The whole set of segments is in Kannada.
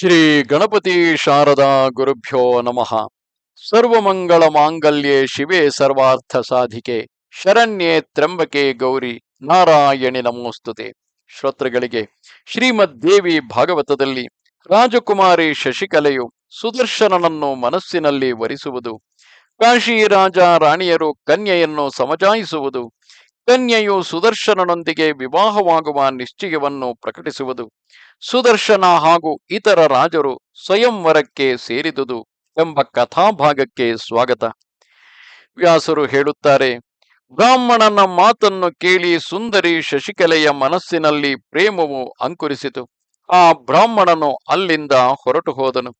ಶ್ರೀ ಗಣಪತಿ ಶಾರದಾ ಗುರುಭ್ಯೋ ನಮಃ. ಸರ್ವಮಂಗಳ ಮಾಂಗಲ್ಯೆ ಶಿವೆ ಸರ್ವಾರ್ಥ ಸಾಧಿಕೆ, ಶರಣ್ಯೆ ತ್ರಂಬಕೆ ಗೌರಿ ನಾರಾಯಣಿ ನಮೋಸ್ತುತೆ. ಶ್ರೋತೃಗಳಿಗೆ ಶ್ರೀಮದ್ ದೇವಿ ಭಾಗವತದಲ್ಲಿ ರಾಜಕುಮಾರಿ ಶಶಿಕಲೆಯು ಸುದರ್ಶನನನ್ನು ಮನಸ್ಸಿನಲ್ಲಿ ವರಿಸುವುದು, ಕಾಶಿ ರಾಜ ರಾಣಿಯರು ಕನ್ಯೆಯನ್ನು ಸಮಜಾಯಿಸುವುದು ಕನ್ಯೆಯು ಸುದರ್ಶನನೊಂದಿಗೆ ವಿವಾಹವಾಗುವ ನಿಶ್ಚಯವನ್ನು ಪ್ರಕಟಿಸುವುದು. ಸುದರ್ಶನ ಹಾಗೂ ಇತರ ರಾಜರು ಸ್ವಯಂವರಕ್ಕೆ ಸೇರಿದುದು ಎಂಬ ಕಥಾಭಾಗಕ್ಕೆ ಸ್ವಾಗತ. ವ್ಯಾಸರು ಹೇಳುತ್ತಾರೆ, ಬ್ರಾಹ್ಮಣನ ಮಾತನ್ನು ಕೇಳಿ ಸುಂದರಿ ಶಶಿಕಲೆಯ ಮನಸ್ಸಿನಲ್ಲಿ ಪ್ರೇಮವು ಅಂಕುರಿಸಿತು. ಆ ಬ್ರಾಹ್ಮಣನು ಅಲ್ಲಿಂದ ಹೊರಟು ಹೋದನು.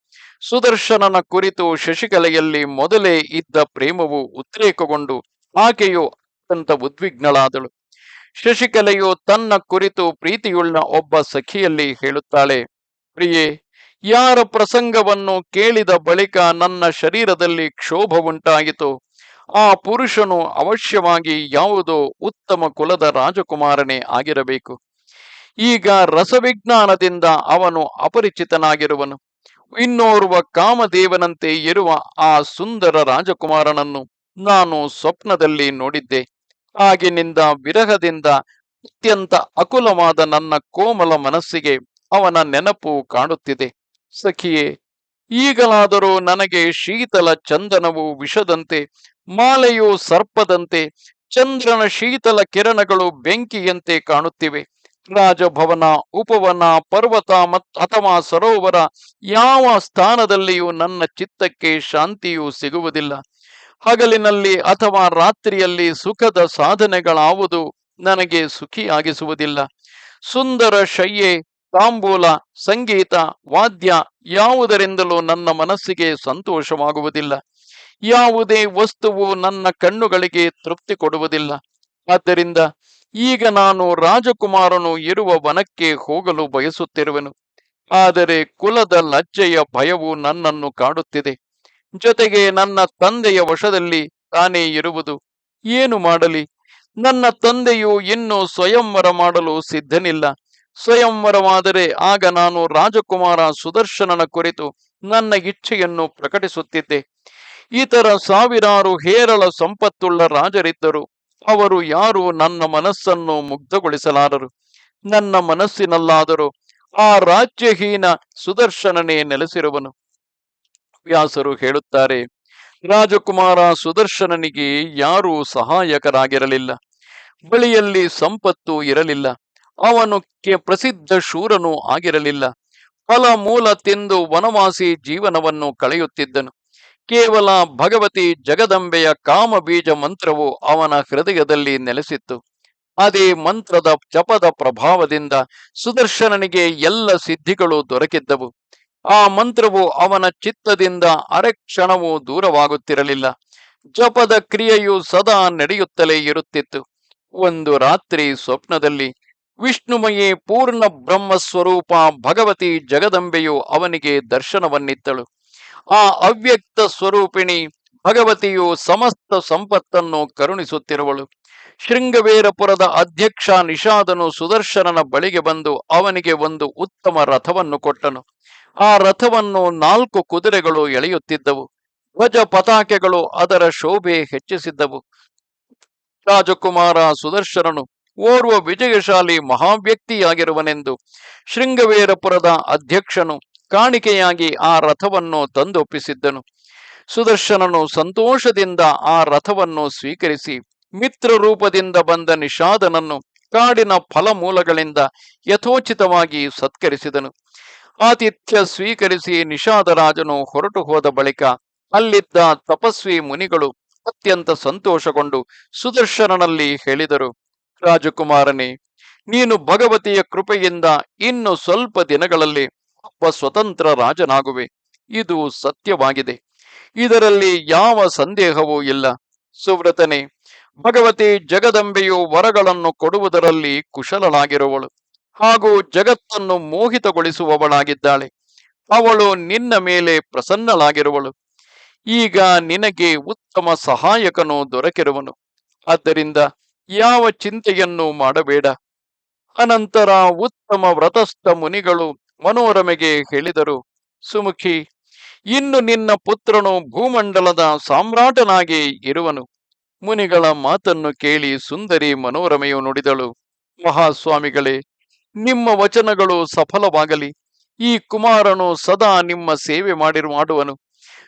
ಸುದರ್ಶನನ ಕುರಿತು ಶಶಿಕಲೆಯಲ್ಲಿ ಮೊದಲೇ ಇದ್ದ ಪ್ರೇಮವು ಉದ್ರೇಕಗೊಂಡು, ಆಕೆಯು ಅತ್ಯಂತ ಉದ್ವಿಗ್ನಳಾದಳು. ಶಶಿಕಲೆಯು ತನ್ನ ಕುರಿತು ಪ್ರೀತಿಯುಳ್ಳ ಒಬ್ಬ ಸಖಿಯಲ್ಲಿ ಹೇಳುತ್ತಾಳೆ, ಪ್ರಿಯೆ, ಯಾರ ಪ್ರಸಂಗವನ್ನು ಕೇಳಿದ ಬಳಿಕ ನನ್ನ ಶರೀರದಲ್ಲಿ ಕ್ಷೋಭ ಉಂಟಾಯಿತು ಆ ಪುರುಷನು ಅವಶ್ಯವಾಗಿ ಯಾವುದೋ ಉತ್ತಮ ಕುಲದ ರಾಜಕುಮಾರನೇ ಆಗಿರಬೇಕು. ಈಗ ರಸವಿಜ್ಞಾನದಿಂದ ಅವನು ಅಪರಿಚಿತನಾಗಿರುವನು. ಇನ್ನೋರ್ವ ಕಾಮದೇವನಂತೆ ಇರುವ ಆ ಸುಂದರ ರಾಜಕುಮಾರನನ್ನು ನಾನು ಸ್ವಪ್ನದಲ್ಲಿ ನೋಡಿದ್ದೆ. ಆಗಿನಿಂದ ವಿರಹದಿಂದ ಅತ್ಯಂತ ಅಕುಲವಾದ ನನ್ನ ಕೋಮಲ ಮನಸ್ಸಿಗೆ ಅವನ ನೆನಪು ಕಾಣುತ್ತಿದೆ ಸಖಿಯೇ, ಈಗಲಾದರೂ ನನಗೆ ಶೀತಲ ಚಂದನವು ವಿಷದಂತೆ, ಮಾಲೆಯು ಸರ್ಪದಂತೆ, ಚಂದ್ರನ ಶೀತಲ ಕಿರಣಗಳು ಬೆಂಕಿಯಂತೆ ಕಾಣುತ್ತಿವೆ. ರಾಜಭವನ, ಉಪವನ, ಪರ್ವತ ಮತ್, ಅಥವಾ ಸರೋವರ ಯಾವ ಸ್ಥಾನದಲ್ಲಿಯೂ ನನ್ನ ಚಿತ್ತಕ್ಕೆ ಶಾಂತಿಯೂ ಸಿಗುವುದಿಲ್ಲ. ಹಗಲಿನಲ್ಲಿ ಅಥವಾ ರಾತ್ರಿಯಲ್ಲಿ ಸುಖದ ಸಾಧನೆಗಳಾವುದು ನನಗೆ ಸುಖಿಯಾಗಿಸುವುದಿಲ್ಲ. ಸುಂದರ ಶಯ್ಯೆ ತಾಂಬೂಲ, ಸಂಗೀತ, ವಾದ್ಯ ಯಾವುದರಿಂದಲೂ ನನ್ನ ಮನಸ್ಸಿಗೆ ಸಂತೋಷವಾಗುವುದಿಲ್ಲ. ಯಾವುದೇ ವಸ್ತುವು ನನ್ನ ಕಣ್ಣುಗಳಿಗೆ ತೃಪ್ತಿ ಕೊಡುವುದಿಲ್ಲ. ಆದ್ದರಿಂದ ಈಗ ನಾನು ರಾಜಕುಮಾರನು ಇರುವ ವನಕ್ಕೆ ಹೋಗಲು ಬಯಸುತ್ತಿರುವೆನು. ಆದರೆ ಕುಲದ ಲಜ್ಜೆಯ ಭಯವು ನನ್ನನ್ನು ಕಾಡುತ್ತಿದೆ. ಜೊತೆಗೆ ನನ್ನ ತಂದೆಯ ವಶದಲ್ಲಿ ತಾನೇ ಇರುವುದು. ಏನು ಮಾಡಲಿ? ನನ್ನ ತಂದೆಯು ಇನ್ನು ಸ್ವಯಂವರ ಮಾಡಲು ಸಿದ್ಧನಿಲ್ಲ. ಸ್ವಯಂವರವಾದರೆ ಆಗ ನಾನು ರಾಜಕುಮಾರ ಸುದರ್ಶನನ ಕುರಿತು ನನ್ನ ಇಚ್ಛೆಯನ್ನು ಪ್ರಕಟಿಸುತ್ತಿದ್ದೆ. ಇತರ ಸಾವಿರಾರು ಹೇರಳ ಸಂಪತ್ತುಳ್ಳ ರಾಜರಿದ್ದರು. ಅವರು ಯಾರು ನನ್ನ ಮನಸ್ಸನ್ನು ಮುಗ್ಧಗೊಳಿಸಲಾರರು. ನನ್ನ ಮನಸ್ಸಿನಲ್ಲಾದರೂ ಆ ರಾಜ್ಯಹೀನ ಸುದರ್ಶನನೇ ನೆಲೆಸಿರುವನು. ವ್ಯಾಸರು ಹೇಳುತ್ತಾರೆ, ರಾಜಕುಮಾರ ಸುದರ್ಶನನಿಗೆ ಯಾರೂ ಸಹಾಯಕರಾಗಿರಲಿಲ್ಲ. ಬಳಿಯಲ್ಲಿ ಸಂಪತ್ತು ಇರಲಿಲ್ಲ. ಅವನು ಪ್ರಸಿದ್ಧ ಶೂರನು ಆಗಿರಲಿಲ್ಲ. ಫಲ ಮೂಲ ತಿಂದು ವನವಾಸಿ ಜೀವನವನ್ನು ಕಳೆಯುತ್ತಿದ್ದನು. ಕೇವಲ ಭಗವತಿ ಜಗದಂಬೆಯ ಕಾಮ ಬೀಜ ಮಂತ್ರವು ಅವನ ಹೃದಯದಲ್ಲಿ ನೆಲೆಸಿತ್ತು. ಅದೇ ಮಂತ್ರದ ಜಪದ ಪ್ರಭಾವದಿಂದ ಸುದರ್ಶನನಿಗೆ ಎಲ್ಲ ಸಿದ್ಧಿಗಳು ದೊರಕಿದ್ದವು. ಆ ಮಂತ್ರವು ಅವನ ಚಿತ್ತದಿಂದ ಅರೆಕ್ಷಣವೂ ದೂರವಾಗುತ್ತಿರಲಿಲ್ಲ. ಜಪದ ಕ್ರಿಯೆಯು ಸದಾ ನಡೆಯುತ್ತಲೇ ಇರುತ್ತಿತ್ತು. ಒಂದು ರಾತ್ರಿ ಸ್ವಪ್ನದಲ್ಲಿ ವಿಷ್ಣುಮಯೇ ಪೂರ್ಣ ಬ್ರಹ್ಮ ಸ್ವರೂಪ ಭಗವತಿ ಜಗದಂಬೆಯು ಅವನಿಗೆ ದರ್ಶನವನ್ನಿತ್ತಳು. ಆ ಅವ್ಯಕ್ತ ಸ್ವರೂಪಿಣಿ ಭಗವತಿಯು ಸಮಸ್ತ ಸಂಪತ್ತನ್ನು ಕರುಣಿಸುತ್ತಿರುವಳು. ಶೃಂಗವೇರಪುರದ ಅಧ್ಯಕ್ಷ ನಿಷಾದನು ಸುದರ್ಶನನ ಬಳಿಗೆ ಬಂದು ಅವನಿಗೆ ಒಂದು ಉತ್ತಮ ರಥವನ್ನು ಕೊಟ್ಟನು. ಆ ರಥವನ್ನು ನಾಲ್ಕು ಕುದುರೆಗಳು ಎಳೆಯುತ್ತಿದ್ದವು. ಧ್ವಜ ಪತಾಕೆಗಳು ಅದರ ಶೋಭೆ ಹೆಚ್ಚಿಸಿದ್ದವು. ರಾಜಕುಮಾರ ಸುದರ್ಶನನು, ಓರ್ವ ವಿಜಯಶಾಲಿ ಮಹಾವ್ಯಕ್ತಿಯಾಗಿರುವನೆಂದು ಶೃಂಗವೇರಪುರದ ಅಧ್ಯಕ್ಷನು ಕಾಣಿಕೆಯಾಗಿ ಆ ರಥವನ್ನು ತಂದೊಪ್ಪಿಸಿದ್ದನು. ಸುದರ್ಶನನು ಸಂತೋಷದಿಂದ ಆ ರಥವನ್ನು ಸ್ವೀಕರಿಸಿ ಮಿತ್ರ ರೂಪದಿಂದ ಬಂದ ನಿಷಾದನನ್ನು ಕಾಡಿನ ಫಲಮೂಲಗಳಿಂದ ಯಥೋಚಿತವಾಗಿ ಸತ್ಕರಿಸಿದನು. ಆತಿಥ್ಯ ಸ್ವೀಕರಿಸಿ ನಿಷಾದರಾಜನು ಹೊರಟು ಹೋದ ಬಳಿಕ ಅಲ್ಲಿದ್ದ ತಪಸ್ವಿ ಮುನಿಗಳು ಅತ್ಯಂತ ಸಂತೋಷಗೊಂಡು ಸುದರ್ಶನನಲ್ಲಿ ಹೇಳಿದರು, ರಾಜಕುಮಾರನೇ, ನೀನು ಭಗವತಿಯ ಕೃಪೆಯಿಂದ ಇನ್ನು ಸ್ವಲ್ಪ ದಿನಗಳಲ್ಲಿ ಒಬ್ಬ ಸ್ವತಂತ್ರ ರಾಜನಾಗುವೆ. ಇದು ಸತ್ಯವಾಗಿದೆ. ಇದರಲ್ಲಿ ಯಾವ ಸಂದೇಹವೂ ಇಲ್ಲ. ಸುವ್ರತನೇ, ಭಗವತಿ ಜಗದಂಬೆಯು ವರಗಳನ್ನು ಕೊಡುವುದರಲ್ಲಿ ಕುಶಲಳಾಗಿರುವಳು ಹಾಗೂ ಜಗತ್ತನ್ನು ಮೋಹಿತಗೊಳಿಸುವವಳಾಗಿದ್ದಾಳೆ. ಅವಳು ನಿನ್ನ ಮೇಲೆ ಪ್ರಸನ್ನಳಾಗಿರುವಳು. ಈಗ ನಿನಗೆ ಉತ್ತಮ ಸಹಾಯಕನು ದೊರಕಿರುವನು. ಆದ್ದರಿಂದ ಯಾವ ಚಿಂತೆಯನ್ನು ಮಾಡಬೇಡ. ಅನಂತರ ಉತ್ತಮ ವ್ರತಸ್ಥ ಮುನಿಗಳು ಮನೋರಮೆಗೆ ಹೇಳಿದರು. ಸುಮುಖಿ, ಇನ್ನು ನಿನ್ನ ಪುತ್ರನು ಭೂಮಂಡಲದ ಸಾಮ್ರಾಟನಾಗಿ ಇರುವನು. ಮುನಿಗಳ ಮಾತನ್ನು ಕೇಳಿ ಸುಂದರಿ ಮನೋರಮೆಯು ನುಡಿದಳು. ಮಹಾಸ್ವಾಮಿಗಳೇ ನಿಮ್ಮ ವಚನಗಳು ಸಫಲವಾಗಲಿ. ಈ ಕುಮಾರನು ಸದಾ ನಿಮ್ಮ ಸೇವೆ ಮಾಡಿರು ಮಾಡುವನು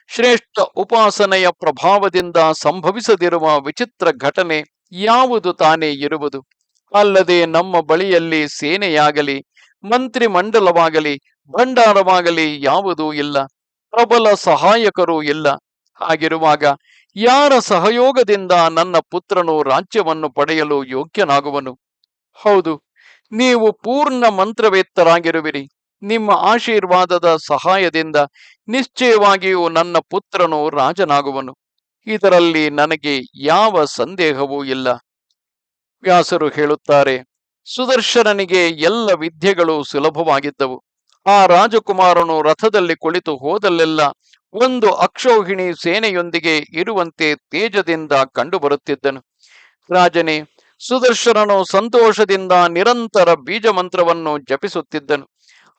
ಶ್ರೇಷ್ಠ ಉಪಾಸನೆಯ ಪ್ರಭಾವದಿಂದ ಸಂಭವಿಸದಿರುವ ವಿಚಿತ್ರ ಘಟನೆ ಯಾವುದು ತಾನೇ ಇರುವುದು. ಅಲ್ಲದೆ ನಮ್ಮ ಬಳಿಯಲ್ಲಿ ಸೇನೆಯಾಗಲಿ ಮಂತ್ರಿ ಮಂಡಲವಾಗಲಿ ಭಂಡಾರವಾಗಲಿ ಯಾವುದೂ ಇಲ್ಲ. ಪ್ರಬಲ ಸಹಾಯಕರೂ ಇಲ್ಲ. ಹಾಗಿರುವಾಗ ಯಾರ ಸಹಯೋಗದಿಂದ ನನ್ನ ಪುತ್ರನು ರಾಜ್ಯವನ್ನು ಪಡೆಯಲು ಯೋಗ್ಯನಾಗುವನು? ಹೌದು ನೀವು ಪೂರ್ಣ ಮಂತ್ರವೇತ್ತರಾಗಿರುವಿರಿ. ನಿಮ್ಮ ಆಶೀರ್ವಾದದ ಸಹಾಯದಿಂದ ನಿಶ್ಚಯವಾಗಿಯೂ ನನ್ನ ಪುತ್ರನು ರಾಜನಾಗುವನು. ಇದರಲ್ಲಿ ನನಗೆ ಯಾವ ಸಂದೇಹವೂ ಇಲ್ಲ. ವ್ಯಾಸರು ಹೇಳುತ್ತಾರೆ, ಸುದರ್ಶನನಿಗೆ ಎಲ್ಲ ವಿದ್ಯೆಗಳು ಸುಲಭವಾಗಿದ್ದವು. ಆ ರಾಜಕುಮಾರನು ರಥದಲ್ಲಿ ಕುಳಿತು ಹೋದಲ್ಲೆಲ್ಲ ಒಂದು ಅಕ್ಷೋಹಿಣಿ ಸೇನೆಯೊಂದಿಗೆ ಇರುವಂತೆ ತೇಜದಿಂದ ಕಂಡುಬರುತ್ತಿದ್ದನು. ರಾಜನೇ ಸುದರ್ಶನನು ಸಂತೋಷದಿಂದ ನಿರಂತರ ಬೀಜ ಮಂತ್ರವನ್ನು ಜಪಿಸುತ್ತಿದ್ದನು.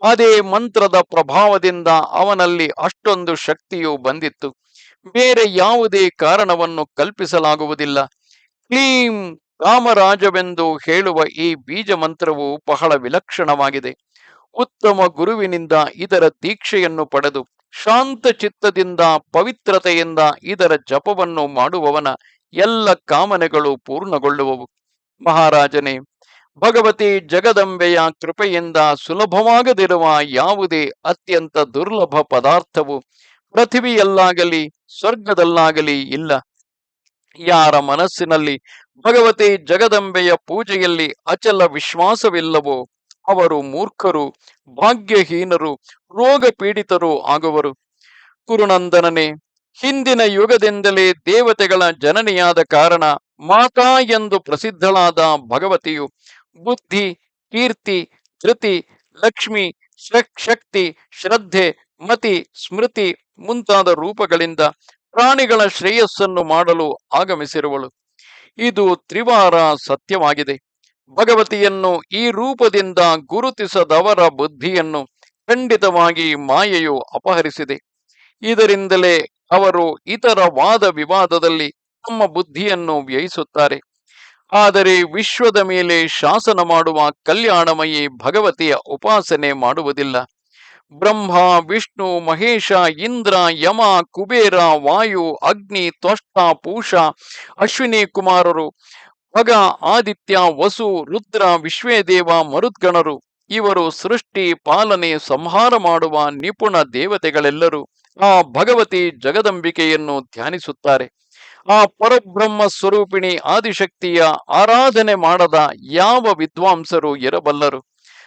ಅದೇ ಮಂತ್ರದ ಪ್ರಭಾವದಿಂದ ಅವನಲ್ಲಿ ಅಷ್ಟೊಂದು ಶಕ್ತಿಯು ಬಂದಿತ್ತು. ಬೇರೆ ಯಾವುದೇ ಕಾರಣವನ್ನು ಕಲ್ಪಿಸಲಾಗುವುದಿಲ್ಲ. ಕ್ಲೀಂ ಕಾಮರಾಜವೆಂದು ಹೇಳುವ ಈ ಬೀಜ ಮಂತ್ರವು ಬಹಳ ವಿಲಕ್ಷಣವಾಗಿದೆ. ಉತ್ತಮ ಗುರುವಿನಿಂದ ಇದರ ದೀಕ್ಷೆಯನ್ನು ಪಡೆದು ಶಾಂತ ಚಿತ್ತದಿಂದ ಪವಿತ್ರತೆಯಿಂದ ಇದರ ಜಪವನ್ನು ಮಾಡುವವನ ಎಲ್ಲ ಕಾಮನೆಗಳು ಪೂರ್ಣಗೊಳ್ಳುವವು. ಮಹಾರಾಜನೇ, ಭಗವತಿ ಜಗದಂಬೆಯ ಕೃಪೆಯಿಂದ ಸುಲಭವಾಗದಿರುವ ಯಾವುದೇ ಅತ್ಯಂತ ದುರ್ಲಭ ಪದಾರ್ಥವು ಪೃಥಿವಿಯಲ್ಲಾಗಲಿ, ಸ್ವರ್ಗದಲ್ಲಾಗಲಿ ಇಲ್ಲ. ಯಾರ ಮನಸ್ಸಿನಲ್ಲಿ ಭಗವತಿ ಜಗದಂಬೆಯ ಪೂಜೆಯಲ್ಲಿ ಅಚಲ ವಿಶ್ವಾಸವಿಲ್ಲವೋ, ಅವರು ಮೂರ್ಖರು, ಭಾಗ್ಯಹೀನರು ರೋಗ ಪೀಡಿತರು ಆಗುವರು. ಕುರುನಂದನನೇ, ಹಿಂದಿನ ಯುಗದಿಂದಲೇ ದೇವತೆಗಳ ಜನನಿಯಾದ ಕಾರಣ ಮಾತಾ ಎಂದು ಪ್ರಸಿದ್ಧಳಾದ ಭಗವತಿಯು ಬುದ್ಧಿ, ಕೀರ್ತಿ ಧೃತಿ ಲಕ್ಷ್ಮಿ ಶಕ್ತಿ, ಶ್ರದ್ಧೆ, ಮತಿ, ಸ್ಮೃತಿ ಮುಂತಾದ ರೂಪಗಳಿಂದ ಪ್ರಾಣಿಗಳ ಶ್ರೇಯಸ್ಸನ್ನು ಮಾಡಲು ಆಗಮಿಸಿರುವಳು. ಇದು ತ್ರಿವಾರ ಸತ್ಯವಾಗಿದೆ. ಭಗವತಿಯನ್ನು ಈ ರೂಪದಿಂದ ಗುರುತಿಸದವರ ಬುದ್ಧಿಯನ್ನು ಖಂಡಿತವಾಗಿ ಮಾಯೆಯು ಅಪಹರಿಸಿದೆ. ಇದರಿಂದಲೇ ಅವರು ಇತರ ವಾದ ವಿವಾದದಲ್ಲಿ ತಮ್ಮ ಬುದ್ಧಿಯನ್ನು ವ್ಯಯಿಸುತ್ತಾರೆ. ಆದರೆ ವಿಶ್ವದ ಮೇಲೆ ಶಾಸನ ಮಾಡುವ ಕಲ್ಯಾಣಮಯಿ ಭಗವತಿಯ ಉಪಾಸನೆ ಮಾಡುವುದಿಲ್ಲ. ಬ್ರಹ್ಮ, ವಿಷ್ಣು, ಮಹೇಶ, ಇಂದ್ರ, ಯಮ, ಕುಬೇರ, ವಾಯು, ಅಗ್ನಿ, ತ್ವಷ್ಟ, ಪೂಷ, ಅಶ್ವಿನಿ ಕುಮಾರರು ಭಗ ಆದಿತ್ಯ, ವಸು, ರುದ್ರ, ವಿಶ್ವೇದೇವ, ಮರುದ್ಗಣರು, ಇವರು ಸೃಷ್ಟಿ, ಪಾಲನೆ, ಸಂಹಾರ ಮಾಡುವ ನಿಪುಣ ದೇವತೆಗಳೆಲ್ಲರೂ ಆ ಭಗವತಿ ಜಗದಂಬಿಕೆಯನ್ನು ಧ್ಯಾನಿಸುತ್ತಾರೆ. ಆ ಪರಬ್ರಹ್ಮ ಸ್ವರೂಪಿಣಿ ಆದಿಶಕ್ತಿಯ ಆರಾಧನೆ ಮಾಡದ ಯಾವ ವಿದ್ವಾಂಸರು ಇರಬಲ್ಲರು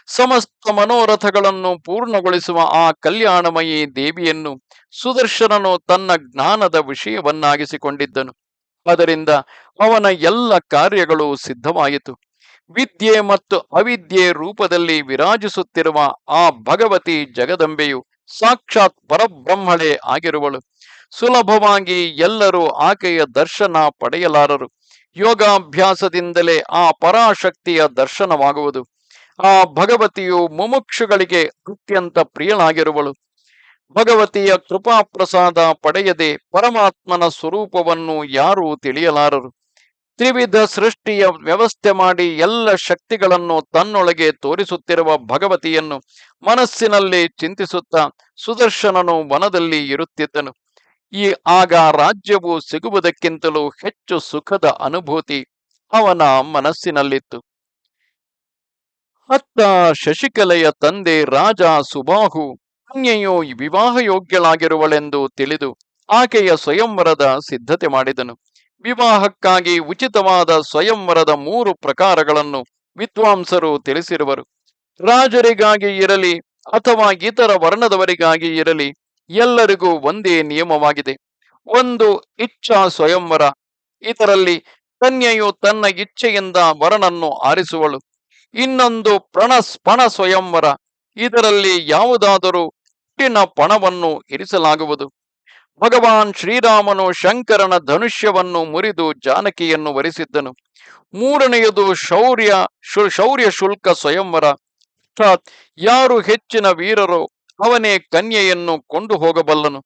ಸಮಸ್ತ ಮನೋರಥಗಳನ್ನು ಪೂರ್ಣಗೊಳಿಸುವ ಆ ಕಲ್ಯಾಣಮಯಿ ದೇವಿಯನ್ನು ಸುದರ್ಶನನು ತನ್ನ ಜ್ಞಾನದ ವಿಷಯವನ್ನಾಗಿಸಿಕೊಂಡಿದ್ದನು. ಅದರಿಂದ ಅವನ ಎಲ್ಲ ಕಾರ್ಯಗಳು ಸಿದ್ಧವಾಯಿತು. ವಿದ್ಯೆ ಮತ್ತು ಅವಿದ್ಯೆ ರೂಪದಲ್ಲಿ ವಿರಾಜಿಸುತ್ತಿರುವ ಆ ಭಗವತಿ ಜಗದಂಬೆಯು ಸಾಕ್ಷಾತ್ ಪರಬ್ರಹ್ಮಳೆ ಆಗಿರುವಳು. ಸುಲಭವಾಗಿ ಎಲ್ಲರೂ ಆಕೆಯ ದರ್ಶನ ಪಡೆಯಲಾರರು. ಯೋಗಾಭ್ಯಾಸದಿಂದಲೇ ಆ ಪರಾಶಕ್ತಿಯ ದರ್ಶನವಾಗುವುದು. ಆ ಭಗವತಿಯು ಮುಮುಕ್ಷುಗಳಿಗೆ ಅತ್ಯಂತ ಪ್ರಿಯಳಾಗಿರುವಳು. ಭಗವತಿಯ ಕೃಪಾ ಪ್ರಸಾದ ಪಡೆಯದೆ ಪರಮಾತ್ಮನ ಸ್ವರೂಪವನ್ನು ಯಾರೂ ತಿಳಿಯಲಾರರು. ತ್ರಿವಿಧ ಸೃಷ್ಟಿಯ ವ್ಯವಸ್ಥೆ ಮಾಡಿ ಎಲ್ಲ ಶಕ್ತಿಗಳನ್ನು ತನ್ನೊಳಗೆ ತೋರಿಸುತ್ತಿರುವ ಭಗವತಿಯನ್ನು ಮನಸ್ಸಿನಲ್ಲಿ ಚಿಂತಿಸುತ್ತಾ ಸುದರ್ಶನನು ವನದಲ್ಲಿ ಇರುತ್ತಿದ್ದನು. ಈ ಆಗ ರಾಜ್ಯವು ಸಿಗುವುದಕ್ಕಿಂತಲೂ ಹೆಚ್ಚು ಸುಖದ ಅನುಭೂತಿ ಅವನ ಮನಸ್ಸಿನಲ್ಲಿತ್ತು. ಅತ್ತ ಶಶಿಕಲೆಯ ತಂದೆ ರಾಜ ಸುಬಾಹು ಕನ್ಯೆಯು ವಿವಾಹ ಯೋಗ್ಯಳಾಗಿರುವಳೆಂದು ತಿಳಿದು ಆಕೆಯ ಸ್ವಯಂವರದ ಸಿದ್ಧತೆ ಮಾಡಿದನು. ವಿವಾಹಕ್ಕಾಗಿ ಉಚಿತವಾದ ಸ್ವಯಂವರದ ಮೂರು ಪ್ರಕಾರಗಳನ್ನು ವಿದ್ವಾಂಸರು ತಿಳಿಸಿರುವರು. ರಾಜರಿಗಾಗಿ ಇರಲಿ ಅಥವಾ ಇತರ ವರ್ಣದವರಿಗಾಗಿ ಇರಲಿ ಎಲ್ಲರಿಗೂ ಒಂದೇ ನಿಯಮವಾಗಿದೆ. ಒಂದು ಇಚ್ಛಾ ಸ್ವಯಂವರ, ಇದರಲ್ಲಿ ಕನ್ಯೆಯು ತನ್ನ ಇಚ್ಛೆಯಿಂದ ವರನನ್ನು ಆರಿಸುವಳು. ಇನ್ನೊಂದು ಪ್ರಣಸ್ಪಣ ಸ್ವಯಂವರ, ಇದರಲ್ಲಿ ಯಾವುದಾದರೂ ಹುಟ್ಟಿನ ಪಣವನ್ನು ಇರಿಸಲಾಗುವುದು. ಭಗವಾನ್ ಶ್ರೀರಾಮನು ಶಂಕರನ ಧನುಷ್ಯವನ್ನು ಮುರಿದು ಜಾನಕಿಯನ್ನು ವರಿಸಿದ್ದನು. ಮೂರನೆಯದು ಶೌರ್ಯ ಶೌರ್ಯ ಶುಲ್ಕ ಸ್ವಯಂವರ. ಅರ್ಥಾತ್ ಯಾರು ಹೆಚ್ಚಿನ ವೀರರೋ ಅವನೇ ಕನ್ಯೆಯನ್ನು ಕೊಂಡು ಹೋಗಬಲ್ಲನು.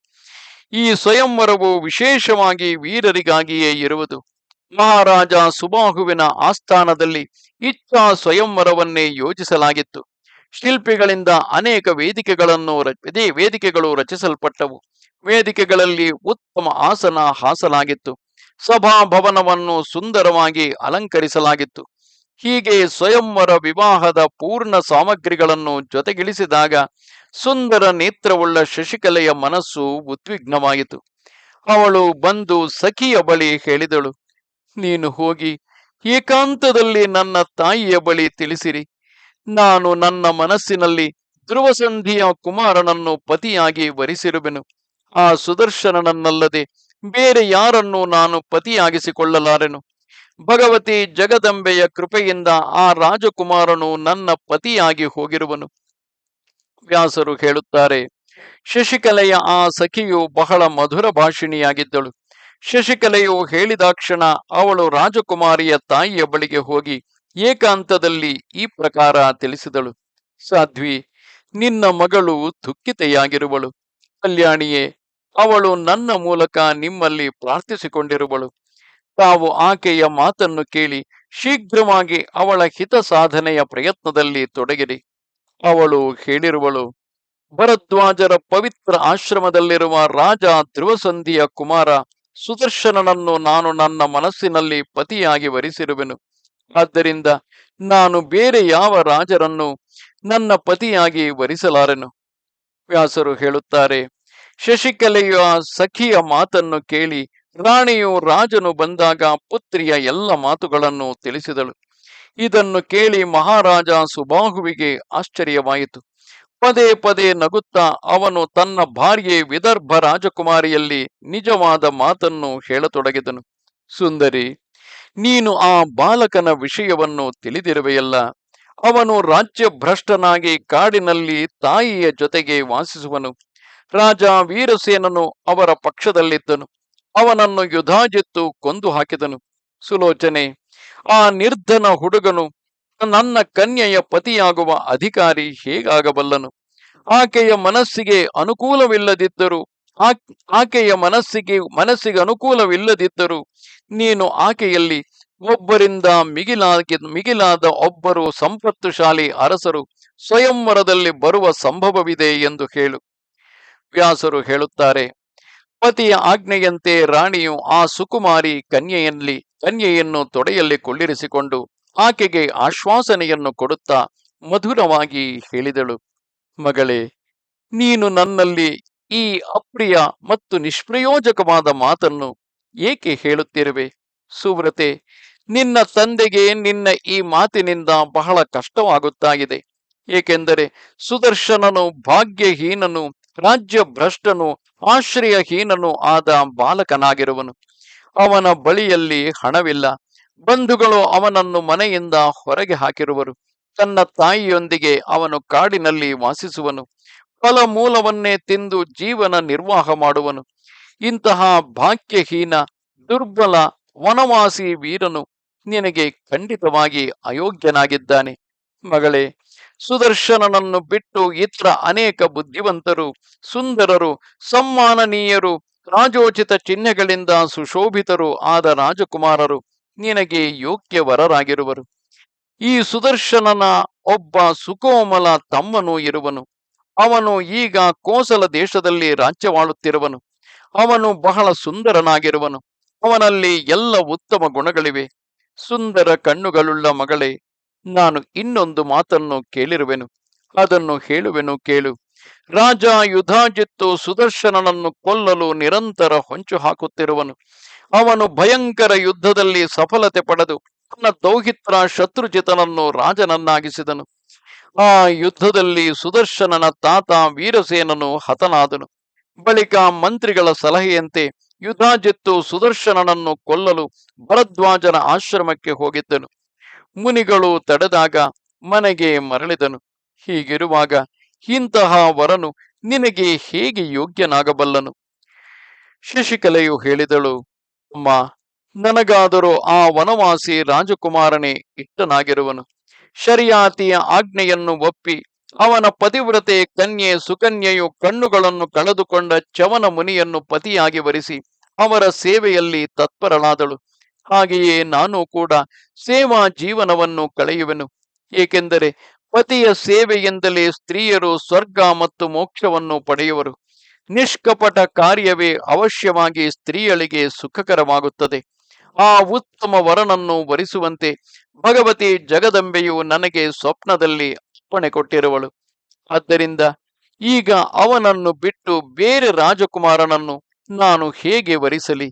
ಈ ಸ್ವಯಂವರವು ವಿಶೇಷವಾಗಿ ವೀರರಿಗಾಗಿಯೇ ಇರುವುದು. ಮಹಾರಾಜ ಸುಬಾಹುವಿನ ಆಸ್ಥಾನದಲ್ಲಿ ಇಚ್ಛಾ ಸ್ವಯಂವರವನ್ನೇ ಯೋಜಿಸಲಾಗಿತ್ತು. ಶಿಲ್ಪಿಗಳಿಂದ ಅನೇಕ ವೇದಿಕೆಗಳನ್ನು ಇದೇ ವೇದಿ- ವೇದಿಕೆಗಳು ರಚಿಸಲ್ಪಟ್ಟವು. ವೇದಿಕೆಗಳಲ್ಲಿ ಉತ್ತಮ ಆಸನ ಹಾಸಲಾಗಿತ್ತು. ಸಭಾಭವನವನ್ನು ಸುಂದರವಾಗಿ ಅಲಂಕರಿಸಲಾಗಿತ್ತು. ಹೀಗೆ ಸ್ವಯಂವರ ವಿವಾಹದ ಪೂರ್ಣ ಸಾಮಗ್ರಿಗಳನ್ನು ಜೊತೆಗಿಳಿಸಿದಾಗ ಸುಂದರ ನೇತ್ರವುಳ್ಳ ಶಶಿಕಲೆಯ ಮನಸ್ಸು ಉದ್ವಿಗ್ನವಾಯಿತು. ಅವಳು ಬಂದು ಸಖಿಯ ಬಳಿ ಹೇಳಿದಳು, ನೀನು ಹೋಗಿ ಏಕಾಂತದಲ್ಲಿ ನನ್ನ ತಾಯಿಯ ಬಳಿ ತಿಳಿಸಿರಿ. ನಾನು ನನ್ನ ಮನಸ್ಸಿನಲ್ಲಿ ಧ್ರುವಸಂಧಿಯ ಕುಮಾರನನ್ನು ಪತಿಯಾಗಿ ವರಿಸಿರುವೆನು. ಆ ಸುದರ್ಶನನನ್ನಲ್ಲದೆ ಬೇರೆ ಯಾರನ್ನು ನಾನು ಪತಿಯಾಗಿಸಿಕೊಳ್ಳಲಾರೆನು. ಭಗವತಿ ಜಗದಂಬೆಯ ಕೃಪೆಯಿಂದ ಆ ರಾಜಕುಮಾರನು ನನ್ನ ಪತಿಯಾಗಿ ಹೋಗಿರುವನು. ವ್ಯಾಸರು ಹೇಳುತ್ತಾರೆ, ಶಶಿಕಲೆಯ ಆ ಸಖಿಯು ಬಹಳ ಮಧುರ ಭಾಷಿಣಿಯಾಗಿದ್ದಳು. ಶಶಿಕಲೆಯು ಹೇಳಿದಾಕ್ಷಣ ಅವಳು ರಾಜಕುಮಾರಿಯ ತಾಯಿಯ ಬಳಿಗೆ ಹೋಗಿ ಏಕಾಂತದಲ್ಲಿ ಈ ಪ್ರಕಾರ ತಿಳಿಸಿದಳು. ಸಾಧ್ವಿ, ನಿನ್ನ ಮಗಳು ದುಃಖಿತೆಯಾಗಿರುವಳು. ಕಲ್ಯಾಣಿಯೇ, ಅವಳು ನನ್ನ ಮೂಲಕ ನಿಮ್ಮಲ್ಲಿ ಪ್ರಾರ್ಥಿಸಿಕೊಂಡಿರುವಳು. ತಾವು ಆಕೆಯ ಮಾತನ್ನು ಕೇಳಿ ಶೀಘ್ರವಾಗಿ ಅವಳ ಹಿತ ಸಾಧನೆಯ ಪ್ರಯತ್ನದಲ್ಲಿ ತೊಡಗಿರಿ. ಅವಳು ಹೇಳಿರುವಳು, ಭರದ್ವಾಜರ ಪವಿತ್ರ ಆಶ್ರಮದಲ್ಲಿರುವ ರಾಜ ಧ್ರುವಸಂಧಿಯ ಕುಮಾರ ಸುದರ್ಶನನನ್ನು ನಾನು ನನ್ನ ಮನಸ್ಸಿನಲ್ಲಿ ಪತಿಯಾಗಿ ವರಿಸಿರುವೆನು. ಆದ್ದರಿಂದ ನಾನು ಬೇರೆ ಯಾವ ರಾಜರನ್ನು ನನ್ನ ಪತಿಯಾಗಿ ವರಿಸಲಾರೆನು? ವ್ಯಾಸರು ಹೇಳುತ್ತಾರೆ, ಶಶಿಕಲೆಯ ಸಖಿಯ ಮಾತನ್ನು ಕೇಳಿ ರಾಣಿಯು ರಾಜನು ಬಂದಾಗ ಪುತ್ರಿಯ ಎಲ್ಲ ಮಾತುಗಳನ್ನು ತಿಳಿಸಿದಳು. ಇದನ್ನು ಕೇಳಿ ಮಹಾರಾಜ ಸುಬಾಹುವಿಗೆ ಆಶ್ಚರ್ಯವಾಯಿತು. ಪದೇ ಪದೇ ನಗುತ್ತಾ ಅವನು ತನ್ನ ಭಾರ್ಯೆ ವಿದರ್ಭ ರಾಜಕುಮಾರಿಯಲ್ಲಿ ನಿಜವಾದ ಮಾತನ್ನು ಹೇಳತೊಡಗಿದನು. ಸುಂದರಿ, ನೀನು ಆ ಬಾಲಕನ ವಿಷಯವನ್ನು ತಿಳಿದಿರುವೆಯಲ್ಲ. ಅವನು ರಾಜ್ಯ ಭ್ರಷ್ಟನಾಗಿ ಕಾಡಿನಲ್ಲಿ ತಾಯಿಯ ಜೊತೆಗೆ ವಾಸಿಸುವನು. ರಾಜ ವೀರಸೇನನು ಅವರ ಪಕ್ಷದಲ್ಲಿದ್ದನು. ಅವನನ್ನು ಯುಧಾಜಿತ್ತು ಕೊಂದು ಹಾಕಿದನು. ಸುಲೋಚನೆ ಆ ನಿರ್ಧನ ಹುಡುಗನು ನನ್ನ ಕನ್ಯೆಯ ಪತಿಯಾಗುವ ಅಧಿಕಾರಿ ಹೇಗಾಗಬಲ್ಲನು? ಆಕೆಯ ಮನಸ್ಸಿಗೆ ಅನುಕೂಲವಿಲ್ಲದಿದ್ದರೂ, ಆಕ್- ಆಕೆಯ ಮನಸ್ಸಿಗೆ ಮನಸ್ಸಿಗೆ ಅನುಕೂಲವಿಲ್ಲದಿದ್ದರೂ ನೀನು ಆಕೆಯಲ್ಲಿ ಒಬ್ಬರಿಂದ ಮಿಗಿಲಾಗಿ, ಮಿಗಿಲಾದ ಒಬ್ಬರು ಸಂಪತ್ತುಶಾಲಿ ಅರಸರು ಸ್ವಯಂವರದಲ್ಲಿ ಬರುವ ಸಂಭವವಿದೆ ಎಂದು ಹೇಳು. ವ್ಯಾಸರು ಹೇಳುತ್ತಾರೆ, ಪತಿಯ ಆಜ್ಞೆಯಂತೆ ರಾಣಿಯು ಆ ಸುಕುಮಾರಿ ಕನ್ಯೆಯಲ್ಲಿ ಕನ್ಯೆಯನ್ನು ತೊಡೆಯಲ್ಲಿ ಕೊಳ್ಳಿರಿಸಿಕೊಂಡು ಆಕೆಗೆ ಆಶ್ವಾಸನೆಯನ್ನು ಕೊಡುತ್ತಾ ಮಧುರವಾಗಿ ಹೇಳಿದಳು, ಮಗಳೇ, ನೀನು ನನ್ನಲ್ಲಿ ಈ ಅಪ್ರಿಯ ಮತ್ತು ನಿಷ್ಪ್ರಯೋಜಕವಾದ ಮಾತನ್ನು ಏಕೆ ಹೇಳುತ್ತಿರುವೆ? ಸುವ್ರತೆ, ನಿನ್ನ ತಂದೆಗೆ ನಿನ್ನ ಈ ಮಾತಿನಿಂದ ಬಹಳ ಕಷ್ಟವಾಗುತ್ತಾ ಇದೆ ಏಕೆಂದರೆ ಸುದರ್ಶನನು ಭಾಗ್ಯಹೀನನು ರಾಜ್ಯ ಭ್ರಷ್ಟನು ಆಶ್ರಯಹೀನನು ಆದ ಬಾಲಕನಾಗಿರುವನು. ಅವನ ಬಳಿಯಲ್ಲಿ ಹಣವಿಲ್ಲ. ಬಂಧುಗಳು ಅವನನ್ನು ಮನೆಯಿಂದ ಹೊರಗೆ ಹಾಕಿರುವರು. ತನ್ನ ತಾಯಿಯೊಂದಿಗೆ ಅವನು ಕಾಡಿನಲ್ಲಿ ವಾಸಿಸುವನು. ಫಲಮೂಲವನ್ನೇ ತಿಂದು ಜೀವನ ನಿರ್ವಾಹ ಮಾಡುವನು. ಇಂತಹ ಭಾಗ್ಯಹೀನ, ದುರ್ಬಲ, ವನವಾಸಿ ವೀರನು ನಿನಗೆ ಖಂಡಿತವಾಗಿ ಅಯೋಗ್ಯನಾಗಿದ್ದಾನೆ. ಮಗಳೇ, ಸುದರ್ಶನನನ್ನು ಬಿಟ್ಟು ಇತರ ಅನೇಕ ಬುದ್ಧಿವಂತರು, ಸುಂದರರು, ಸಮ್ಮಾನನೀಯರು ರಾಜೋಚಿತ ಚಿಹ್ನೆಗಳಿಂದ ಸುಶೋಭಿತರು ಆದ ರಾಜಕುಮಾರರು ನಿನಗೆ ಯೋಗ್ಯವರರಾಗಿರುವರು. ಈ ಸುದರ್ಶನನ ಒಬ್ಬ ಸುಕೋಮಲ ತಮ್ಮನು ಇರುವನು. ಅವನು ಈಗ ಕೋಸಲ ದೇಶದಲ್ಲಿ ರಾಜ್ಯವಾಳುತ್ತಿರುವನು. ಅವನು ಬಹಳ ಸುಂದರನಾಗಿರುವನು. ಅವನಲ್ಲಿ ಎಲ್ಲ ಉತ್ತಮ ಗುಣಗಳಿವೆ. ಸುಂದರ ಕಣ್ಣುಗಳುಳ್ಳ ಮಗಳೇ, ನಾನು ಇನ್ನೊಂದು ಮಾತನ್ನು ಕೇಳಿರುವೆನು. ಅದನ್ನು ಹೇಳುವೆನು ಕೇಳು. ರಾಜ ಯುಧಾಜಿತ್ತು ಸುದರ್ಶನನನ್ನು ಕೊಲ್ಲಲು ನಿರಂತರ ಹೊಂಚು ಹಾಕುತ್ತಿರುವನು. ಅವನು ಭಯಂಕರ ಯುದ್ಧದಲ್ಲಿ ಸಫಲತೆ ಪಡೆದು ತನ್ನ ದೌಹಿತ್ರ ಶತ್ರುಜಿತನನ್ನು ರಾಜನನ್ನಾಗಿಸಿದನು. ಆ ಯುದ್ಧದಲ್ಲಿ ಸುದರ್ಶನನ ತಾತ ವೀರಸೇನನು ಹತನಾದನು. ಬಳಿಕ ಮಂತ್ರಿಗಳ ಸಲಹೆಯಂತೆ ಯುಧಾಜಿತ್ತು ಸುದರ್ಶನನನ್ನು ಕೊಲ್ಲಲು ಭರದ್ವಾಜನ ಆಶ್ರಮಕ್ಕೆ ಹೋಗಿದ್ದನು. ಮುನಿಗಳು ತಡೆದಾಗ ಮನೆಗೆ ಮರಳಿದನು. ಹೀಗಿರುವಾಗ ಇಂತಹ ವರನು ನಿನಗೆ ಹೇಗೆ ಯೋಗ್ಯನಾಗಬಲ್ಲನು? ಶಶಿಕಲೆಯು ಹೇಳಿದಳು, ಅಮ್ಮ, ನನಗಾದರೂ ಆ ವನವಾಸಿ ರಾಜಕುಮಾರನೇ ಇಷ್ಟನಾಗಿರುವನು. ಶರಿಯಾತಿಯ ಆಜ್ಞೆಯನ್ನು ಒಪ್ಪಿ ಅವನ ಪತಿವ್ರತೆ ಕನ್ಯೆ ಸುಕನ್ಯೆಯು ಕಣ್ಣುಗಳನ್ನು ಕಳೆದುಕೊಂಡ ಚವನ ಮುನಿಯನ್ನು ಪತಿಯಾಗಿ ವರಿಸಿ ಅವರ ಸೇವೆಯಲ್ಲಿ ತತ್ಪರಳಾದಳು. ಹಾಗೆಯೇ ನಾನು ಕೂಡ ಸೇವಾ ಜೀವನವನ್ನು ಕಳೆಯುವೆನು. ಏಕೆಂದರೆ ಪತಿಯ ಸೇವೆಯಿಂದಲೇ ಸ್ತ್ರೀಯರು ಸ್ವರ್ಗ ಮತ್ತು ಮೋಕ್ಷವನ್ನು ಪಡೆಯುವರು. ನಿಷ್ಕಪಟ ಕಾರ್ಯವೇ ಅವಶ್ಯವಾಗಿ ಸ್ತ್ರೀಯಳಿಗೆ ಸುಖಕರವಾಗುತ್ತದೆ. ಆ ಉತ್ತಮ ವರನನ್ನು ವರಿಸುವಂತೆ ಭಗವತಿ ಜಗದಂಬೆಯು ನನಗೆ ಸ್ವಪ್ನದಲ್ಲಿ ಅಪ್ಪಣೆ ಕೊಟ್ಟಿರುವಳು. ಆದ್ದರಿಂದ ಈಗ ಅವನನ್ನು ಬಿಟ್ಟು ಬೇರೆ ರಾಜಕುಮಾರನನ್ನು ನಾನು ಹೇಗೆ ವರಿಸಲಿ?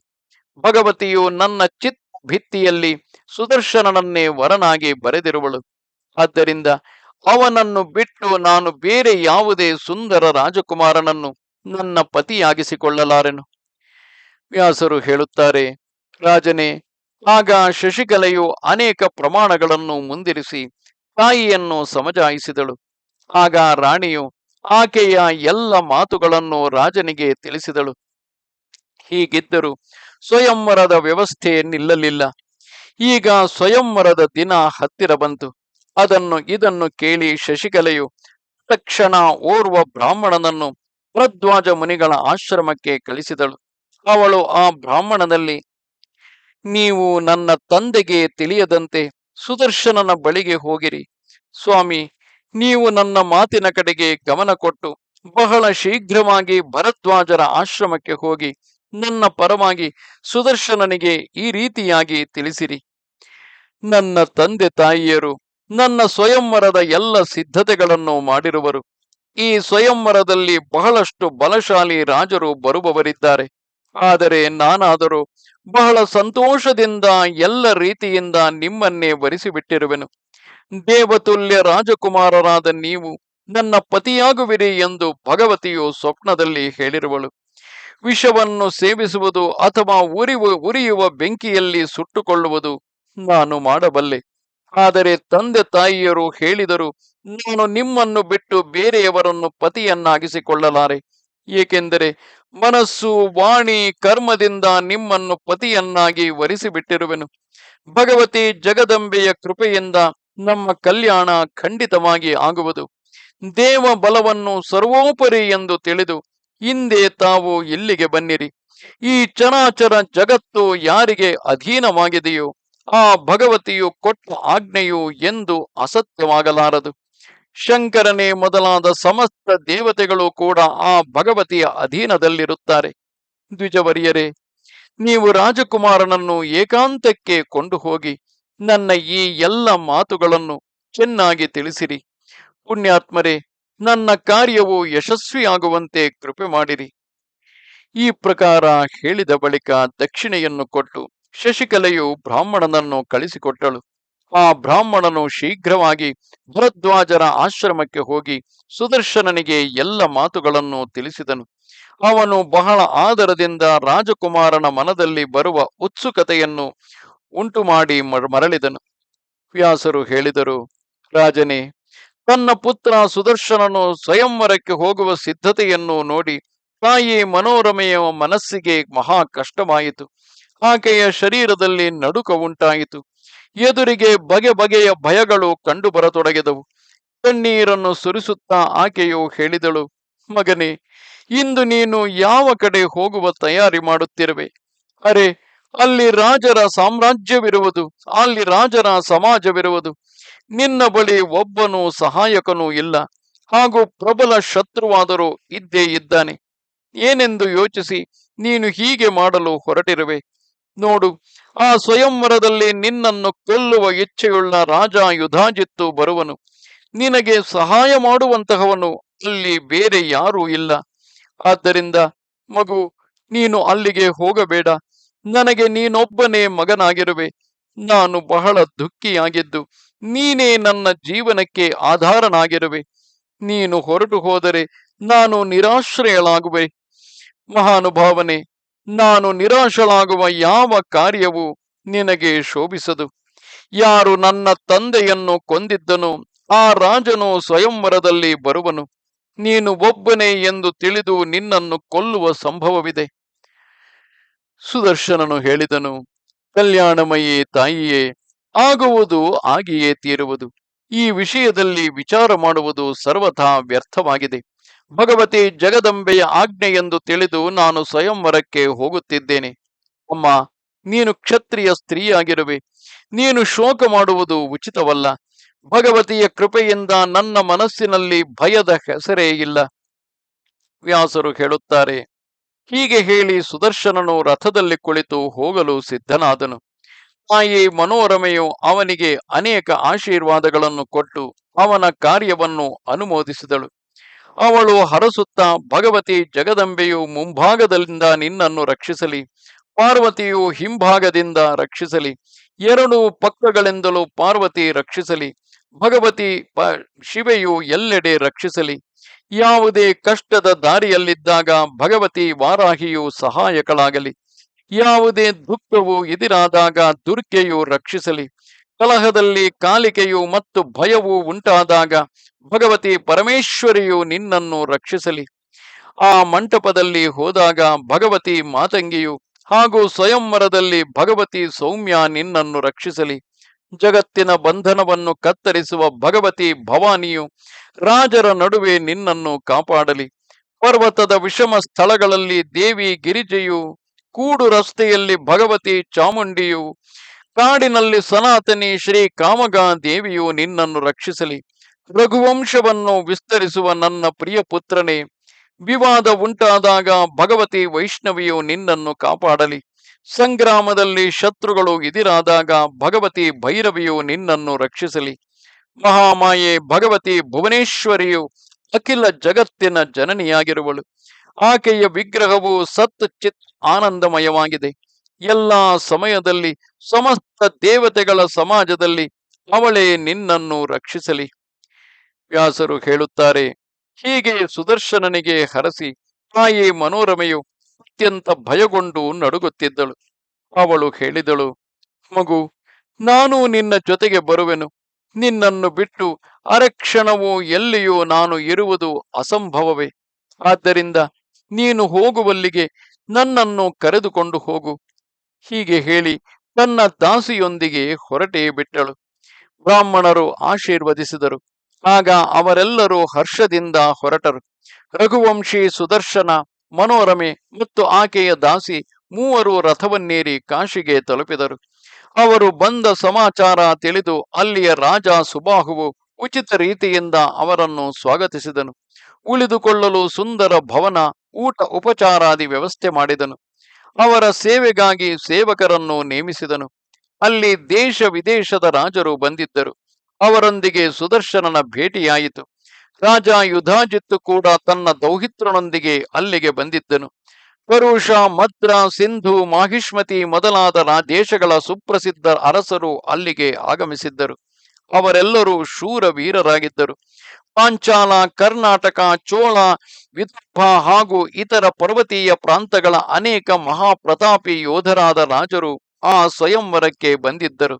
ಭಗವತಿಯು ನನ್ನ ಚಿತ್ತ ಭಿತ್ತಿಯಲ್ಲಿ ಸುದರ್ಶನನನ್ನೇ ವರನಾಗಿ ಬರೆದಿರುವಳು. ಆದ್ದರಿಂದ ಅವನನ್ನು ಬಿಟ್ಟು ನಾನು ಬೇರೆ ಯಾವುದೇ ಸುಂದರ ರಾಜಕುಮಾರನನ್ನು ನನ್ನ ಪತಿಯಾಗಿಸಿಕೊಳ್ಳಲಾರೆನು. ವ್ಯಾಸರು ಹೇಳುತ್ತಾರೆ, ರಾಜನೇ, ಆಗ ಶಶಿಕಲೆಯು ಅನೇಕ ಪ್ರಮಾಣಗಳನ್ನು ಮುಂದಿರಿಸಿ ತಾಯಿಯನ್ನು ಸಮಜಾಯಿಸಿದಳು. ಆಗ ರಾಣಿಯು ಆಕೆಯ ಎಲ್ಲ ಮಾತುಗಳನ್ನು ರಾಜನಿಗೆ ತಿಳಿಸಿದಳು. ಹೀಗಿದ್ದರೂ ಸ್ವಯಂವರದ ವ್ಯವಸ್ಥೆ ನಿಲ್ಲಲಿಲ್ಲ. ಈಗ ಸ್ವಯಂವರದ ದಿನ ಹತ್ತಿರ ಬಂತು. ಅದನ್ನು, ಇದನ್ನು ಕೇಳಿ ಶಶಿಕಲೆಯು ತಕ್ಷಣ ಓರ್ವ ಬ್ರಾಹ್ಮಣನನ್ನು ಭರದ್ವಾಜ ಮುನಿಗಳ ಆಶ್ರಮಕ್ಕೆ ಕಳಿಸಿದಳು. ಅವಳು ಆ ಬ್ರಾಹ್ಮಣನಲ್ಲಿ, ನೀವು ನನ್ನ ತಂದೆಗೆ ತಿಳಿಯದಂತೆ ಸುದರ್ಶನನ ಬಳಿಗೆ ಹೋಗಿರಿ. ಸ್ವಾಮಿ, ನೀವು ನನ್ನ ಮಾತಿನ ಕಡೆಗೆ ಗಮನ ಕೊಟ್ಟು ಬಹಳ ಶೀಘ್ರವಾಗಿ ಭರದ್ವಾಜರ ಆಶ್ರಮಕ್ಕೆ ಹೋಗಿ ನನ್ನ ಪರವಾಗಿ ಸುದರ್ಶನನಿಗೆ ಈ ರೀತಿಯಾಗಿ ತಿಳಿಸಿರಿ. ನನ್ನ ತಂದೆ ತಾಯಿಯರು ನನ್ನ ಸ್ವಯಂವರದ ಎಲ್ಲ ಸಿದ್ಧತೆಗಳನ್ನು ಮಾಡಿರುವರು. ಈ ಸ್ವಯಂವರದಲ್ಲಿ ಬಹಳಷ್ಟು ಬಲಶಾಲಿ ರಾಜರು ಬರುವವರಿದ್ದಾರೆ. ಆದರೆ ನಾನಾದರೂ ಬಹಳ ಸಂತೋಷದಿಂದ ಎಲ್ಲ ರೀತಿಯಿಂದ ನಿಮ್ಮನ್ನೇ ವರಿಸಿಬಿಟ್ಟಿರುವೆನು. ದೇವತುಲ್ಯ ರಾಜಕುಮಾರರಾದ ನೀವು ನನ್ನ ಪತಿಯಾಗುವಿರಿ ಎಂದು ಭಗವತಿಯು ಸ್ವಪ್ನದಲ್ಲಿ ಹೇಳಿರುವಳು. ವಿಷವನ್ನು ಸೇವಿಸುವುದು ಅಥವಾ ಉರಿವು, ಉರಿಯುವ ಬೆಂಕಿಯಲ್ಲಿ ಸುಟ್ಟುಕೊಳ್ಳುವುದು ನಾನು ಮಾಡಬಲ್ಲೆ. ಆದರೆ ತಂದೆ ತಾಯಿಯರು ಹೇಳಿದರು, ನಾನು ನಿಮ್ಮನ್ನು ಬಿಟ್ಟು ಬೇರೆಯವರನ್ನು ಪತಿಯನ್ನಾಗಿಸಿಕೊಳ್ಳಲಾರೆ. ಏಕೆಂದರೆ ಮನಸ್ಸು ವಾಣಿ ಕರ್ಮದಿಂದ ನಿಮ್ಮನ್ನು ಪತಿಯನ್ನಾಗಿ ವರಿಸಿಬಿಟ್ಟಿರುವೆನು. ಭಗವತಿ ಜಗದಂಬೆಯ ಕೃಪೆಯಿಂದ ನಮ್ಮ ಕಲ್ಯಾಣ ಖಂಡಿತವಾಗಿ ಆಗುವುದು. ದೇವ ಬಲವನ್ನು ಸರ್ವೋಪರಿ ಎಂದು ತಿಳಿದು ಹಿಂದೆ ತಾವು ಇಲ್ಲಿಗೆ ಬನ್ನಿರಿ? ಈ ಚರಾಚರ ಜಗತ್ತು ಯಾರಿಗೆ ಅಧೀನವಾಗಿದೆಯೋ ಆ ಭಗವತಿಯು ಕೊಟ್ಟ ಆಜ್ಞೆಯು ಎಂದು ಅಸತ್ಯವಾಗಲಾರದು. ಶಂಕರನೇ ಮೊದಲಾದ ಸಮಸ್ತ ದೇವತೆಗಳು ಕೂಡ ಆ ಭಗವತಿಯ ಅಧೀನದಲ್ಲಿರುತ್ತಾರೆ. ದ್ವಿಜವರಿಯರೇ, ನೀವು ರಾಜಕುಮಾರನನ್ನು ಏಕಾಂತಕ್ಕೆ ಕೊಂಡು ಹೋಗಿ ನನ್ನ ಈ ಎಲ್ಲ ಮಾತುಗಳನ್ನು ಚೆನ್ನಾಗಿ ತಿಳಿಸಿರಿ. ಪುಣ್ಯಾತ್ಮರೇ, ನನ್ನ ಕಾರ್ಯವು ಯಶಸ್ವಿಯಾಗುವಂತೆ ಕೃಪೆ ಮಾಡಿರಿ. ಈ ಪ್ರಕಾರ ಹೇಳಿದ ಬಳಿಕ ದಕ್ಷಿಣೆಯನ್ನು ಕೊಟ್ಟು ಶಶಿಕಲೆಯು ಬ್ರಾಹ್ಮಣನನ್ನು ಕಳಿಸಿಕೊಟ್ಟಳು. ಆ ಬ್ರಾಹ್ಮಣನು ಶೀಘ್ರವಾಗಿ ಭರದ್ವಾಜರ ಆಶ್ರಮಕ್ಕೆ ಹೋಗಿ ಸುದರ್ಶನನಿಗೆ ಎಲ್ಲ ಮಾತುಗಳನ್ನು ತಿಳಿಸಿದನು. ಅವನು ಬಹಳ ಆದರದಿಂದ ರಾಜಕುಮಾರನ ಮನದಲ್ಲಿ ಬರುವ ಉತ್ಸುಕತೆಯನ್ನು ಉಂಟು ಮಾಡಿ ಮರಳಿದನು. ವ್ಯಾಸರು ಹೇಳಿದರು, ರಾಜನೇ, ತನ್ನ ಪುತ್ರ ಸುದರ್ಶನನು ಸ್ವಯಂವರಕ್ಕೆ ಹೋಗುವ ಸಿದ್ಧತೆಯನ್ನು ನೋಡಿ ತಾಯಿ ಮನೋರಮೆಯ ಮನಸ್ಸಿಗೆ ಮಹಾ ಕಷ್ಟವಾಯಿತು. ಆಕೆಯ ಶರೀರದಲ್ಲಿ ನಡುಕ ಉಂಟಾಯಿತು. ಎದುರಿಗೆ ಬಗೆ ಬಗೆಯ ಭಯಗಳು ಕಂಡು ಬರತೊಡಗಿದವು ಕಣ್ಣೀರನ್ನು ಸುರಿಸುತ್ತಾ ಆಕೆಯು ಹೇಳಿದಳು, ಮಗನೇ, ಇಂದು ನೀನು ಯಾವ ಕಡೆ ಹೋಗುವ ತಯಾರಿ ಮಾಡುತ್ತಿರುವೆ? ಅರೆ, ಅಲ್ಲಿ ರಾಜರ ಸಾಮ್ರಾಜ್ಯವಿರುವುದು, ಅಲ್ಲಿ ರಾಜರ ಸಮಾಜವಿರುವುದು. ನಿನ್ನ ಬಳಿ ಒಬ್ಬನು ಸಹಾಯಕನೂ ಇಲ್ಲ. ಹಾಗೂ ಪ್ರಬಲ ಶತ್ರುವಾದರೂ ಇದ್ದೇ ಇದ್ದಾನೆ. ಏನೆಂದು ಯೋಚಿಸಿ ನೀನು ಹೀಗೆ ಮಾಡಲು ಹೊರಟಿರುವೆ? ನೋಡು, ಆ ಸ್ವಯಂವರದಲ್ಲಿ ನಿನ್ನನ್ನು ಕೊಲ್ಲುವ ಇಚ್ಛೆಯುಳ್ಳ ರಾಜ ಯುಧಾಜಿತ್ತು ಬರುವನು. ನಿನಗೆ ಸಹಾಯ ಮಾಡುವಂತಹವನು ಅಲ್ಲಿ ಬೇರೆ ಯಾರೂ ಇಲ್ಲ. ಆದ್ದರಿಂದ, ಮಗು, ನೀನು ಅಲ್ಲಿಗೆ ಹೋಗಬೇಡ. ನನಗೆ ನೀನೊಬ್ಬನೇ ಮಗನಾಗಿರುವೆ. ನಾನು ಬಹಳ ದುಃಖಿಯಾಗಿದ್ದು, ನೀನೇ ನನ್ನ ಜೀವನಕ್ಕೆ ಆಧಾರನಾಗಿರುವೆ. ನೀನು ಹೊರಟು ಹೋದರೆ ನಾನು ನಿರಾಶ್ರಯಳಾಗುವೆ. ಮಹಾನುಭಾವನೆ ನಾನು ನಿರಾಶಳಾಗುವ ಯಾವ ಕಾರ್ಯವೂ ನಿನಗೆ ಶೋಭಿಸದು? ಯಾರು ನನ್ನ ತಂದೆಯನ್ನು ಕೊಂದಿದ್ದನು, ಆ ರಾಜನು ಸ್ವಯಂವರದಲ್ಲಿ ಬರುವನು. ನೀನು ಒಬ್ಬನೇ ಎಂದು ತಿಳಿದು ನಿನ್ನನ್ನು ಕೊಲ್ಲುವ ಸಂಭವವಿದೆ. ಸುದರ್ಶನನು ಹೇಳಿದನು, ಕಲ್ಯಾಣಮಯೇ ತಾಯಿಯೇ, ಆಗುವುದು ಆಗಿಯೇ ತೀರುವುದು. ಈ ವಿಷಯದಲ್ಲಿ ವಿಚಾರ ಮಾಡುವುದು ಸರ್ವಥಾ ವ್ಯರ್ಥವಾಗಿದೆ. ಭಗವತಿ ಜಗದಂಬೆಯ ಆಜ್ಞೆ ಎಂದು ತಿಳಿದು ನಾನು ಸ್ವಯಂವರಕ್ಕೆ ಹೋಗುತ್ತಿದ್ದೇನೆ. ಅಮ್ಮ, ನೀನು ಕ್ಷತ್ರಿಯ ಸ್ತ್ರೀಯಾಗಿರುವೆ. ನೀನು ಶೋಕ ಮಾಡುವುದು ಉಚಿತವಲ್ಲ. ಭಗವತಿಯ ಕೃಪೆಯಿಂದ ನನ್ನ ಮನಸ್ಸಿನಲ್ಲಿ ಭಯದ ಹೆಸರೇ ಇಲ್ಲ. ವ್ಯಾಸರು ಹೇಳುತ್ತಾರೆ, ಹೀಗೆ ಹೇಳಿ ಸುದರ್ಶನನು ರಥದಲ್ಲಿ ಕುಳಿತು ಹೋಗಲು ಸಿದ್ಧನಾದನು. ತಾಯಿ ಮನೋರಮೆಯು ಅವನಿಗೆ ಅನೇಕ ಆಶೀರ್ವಾದಗಳನ್ನು ಕೊಟ್ಟು ಅವನ ಕಾರ್ಯವನ್ನು ಅನುಮೋದಿಸಿದಳು. ಅವಳು ಹರಸುತ್ತ, ಭಗವತಿ ಜಗದಂಬೆಯು ಮುಂಭಾಗದಿಂದ ನಿನ್ನನ್ನು ರಕ್ಷಿಸಲಿ, ಪಾರ್ವತಿಯು ಹಿಂಭಾಗದಿಂದ ರಕ್ಷಿಸಲಿ, ಎರಡು ಪಕ್ಕಗಳಿಂದಲೂ ಪಾರ್ವತಿ ರಕ್ಷಿಸಲಿ, ಭಗವತಿ ಶಿವೆಯು ಎಲ್ಲೆಡೆ ರಕ್ಷಿಸಲಿ, ಯಾವುದೇ ಕಷ್ಟದ ದಾರಿಯಲ್ಲಿದ್ದಾಗ ಭಗವತಿ ವಾರಾಹಿಯು ಸಹಾಯಕಳಾಗಲಿ, ಯಾವುದೇ ದುಃಖವು ಎದುರಾದಾಗ ದುರ್ಗೆಯು ರಕ್ಷಿಸಲಿ ಕಲಹದಲ್ಲಿ ಕಾಲಿಕೆಯು ಮತ್ತು ಭಯವು ಉಂಟಾದಾಗ ಭಗವತಿ ಪರಮೇಶ್ವರಿಯು ನಿನ್ನನ್ನು ರಕ್ಷಿಸಲಿ. ಆ ಮಂಟಪದಲ್ಲಿ ಹೋದಾಗ ಭಗವತಿ ಮಾತಂಗಿಯು ಹಾಗೂ ಸ್ವಯಂವರದಲ್ಲಿ ಭಗವತಿ ಸೌಮ್ಯ ನಿನ್ನನ್ನು ರಕ್ಷಿಸಲಿ. ಜಗತ್ತಿನ ಬಂಧನವನ್ನು ಕತ್ತರಿಸುವ ಭಗವತಿ ಭವಾನಿಯು ರಾಜರ ನಡುವೆ ನಿನ್ನನ್ನು ಕಾಪಾಡಲಿ. ಪರ್ವತದ ವಿಷಮ ಸ್ಥಳಗಳಲ್ಲಿ ದೇವಿ ಗಿರಿಜೆಯು, ಕೂಡು ರಸ್ತೆಯಲ್ಲಿ ಭಗವತಿ ಚಾಮುಂಡಿಯು ಕಾಡಿನಲ್ಲಿ ಸನಾತನಿ ಶ್ರೀ ಕಾಮಗಾ ದೇವಿಯು ನಿನ್ನನ್ನು ರಕ್ಷಿಸಲಿ. ರಘುವಂಶವನ್ನು ವಿಸ್ತರಿಸುವ ನನ್ನ ಪ್ರಿಯ ಪುತ್ರನೇ, ವಿವಾದ ಉಂಟಾದಾಗ ಭಗವತಿ ವೈಷ್ಣವಿಯು ನಿನ್ನನ್ನು ಕಾಪಾಡಲಿ. ಸಂಗ್ರಾಮದಲ್ಲಿ ಶತ್ರುಗಳು ಇದಿರಾದಾಗ ಭಗವತಿ ಭೈರವಿಯು ನಿನ್ನನ್ನು ರಕ್ಷಿಸಲಿ. ಮಹಾಮಾಯೆ ಭಗವತಿ ಭುವನೇಶ್ವರಿಯು ಅಖಿಲ ಜಗತ್ತಿನ ಜನನಿಯಾಗಿರುವಳು. ಆಕೆಯ ವಿಗ್ರಹವು ಸತ್ ಚಿತ್ ಆನಂದಮಯವಾಗಿದೆ. ಎಲ್ಲಾ ಸಮಯದಲ್ಲಿ, ಸಮಸ್ತ ದೇವತೆಗಳ ಸಮಾಜದಲ್ಲಿ ಅವಳೇ ನಿನ್ನನ್ನು ರಕ್ಷಿಸಲಿ. ವ್ಯಾಸರು ಹೇಳುತ್ತಾರೆ, ಹೀಗೆ ಸುದರ್ಶನನಿಗೆ ಹರಸಿ, ತಾಯಿ ಮನೋರಮೆಯು ಅತ್ಯಂತ ಭಯಗೊಂಡು ನಡುಗುತ್ತಿದ್ದಳು. ಅವಳು ಹೇಳಿದಳು, ಮಗು, ನಾನು ನಿನ್ನ ಜೊತೆಗೆ ಬರುವೆನು. ನಿನ್ನನ್ನು ಬಿಟ್ಟು ಅರಕ್ಷಣವು ಎಲ್ಲಿಯೂ ನಾನು ಇರುವುದು ಅಸಂಭವವೇ. ಆದ್ದರಿಂದ ನೀನು ಹೋಗುವಲ್ಲಿಗೆ ನನ್ನನ್ನು ಕರೆದುಕೊಂಡು ಹೋಗು. ಹೀಗೆ ಹೇಳಿ ತನ್ನ ದಾಸಿಯೊಂದಿಗೆ ಹೊರಟೇ ಬಿಟ್ಟಳು. ಬ್ರಾಹ್ಮಣರು ಆಶೀರ್ವದಿಸಿದರು. ಆಗ ಅವರೆಲ್ಲರೂ ಹರ್ಷದಿಂದ ಹೊರಟರು. ರಘುವಂಶಿ ಸುದರ್ಶನ, ಮನೋರಮೆ ಮತ್ತು ಆಕೆಯ ದಾಸಿ ಮೂವರು ರಥವನ್ನೇರಿ ಕಾಶಿಗೆ ತಲುಪಿದರು. ಅವರು ಬಂದ ಸಮಾಚಾರ ತಿಳಿದು ಅಲ್ಲಿಯ ರಾಜ ಸುಬಾಹುವು ಉಚಿತ ರೀತಿಯಿಂದ ಅವರನ್ನು ಸ್ವಾಗತಿಸಿದನು. ಉಳಿದುಕೊಳ್ಳಲು ಸುಂದರ ಭವನ, ಊಟ ಉಪಚಾರಾದಿ ವ್ಯವಸ್ಥೆ ಮಾಡಿದನು. ಅವರ ಸೇವೆಗಾಗಿ ಸೇವಕರನ್ನು ನೇಮಿಸಿದನು. ಅಲ್ಲಿ ದೇಶ ವಿದೇಶದ ರಾಜರು ಬಂದಿದ್ದರು. ಅವರೊಂದಿಗೆ ಸುದರ್ಶನನ ಭೇಟಿಯಾಯಿತು. ರಾಜ ಯುಧಾಜಿತ್ತು ಕೂಡ ತನ್ನ ದೌಹಿತ್ರನೊಂದಿಗೆ ಅಲ್ಲಿಗೆ ಬಂದಿದ್ದನು. ಪರುಷ, ಮದ್ರ, ಸಿಂಧು, ಮಾಹಿಷ್ಮತಿ ಮೊದಲಾದ ದೇಶಗಳ ಸುಪ್ರಸಿದ್ಧ ಅರಸರು ಅಲ್ಲಿಗೆ ಆಗಮಿಸಿದ್ದರು. ಅವರೆಲ್ಲರೂ ಶೂರ ವೀರರಾಗಿದ್ದರು. ಪಾಂಚಾಲ, ಕರ್ನಾಟಕ, ಚೋಳ, ವಿದರ್ಭ ಹಾಗೂ ಇತರ ಪರ್ವತೀಯ ಪ್ರಾಂತಗಳ ಅನೇಕ ಮಹಾಪ್ರತಾಪಿ ಯೋಧರಾದ ರಾಜರು ಆ ಸ್ವಯಂವರಕ್ಕೆ ಬಂದಿದ್ದರು.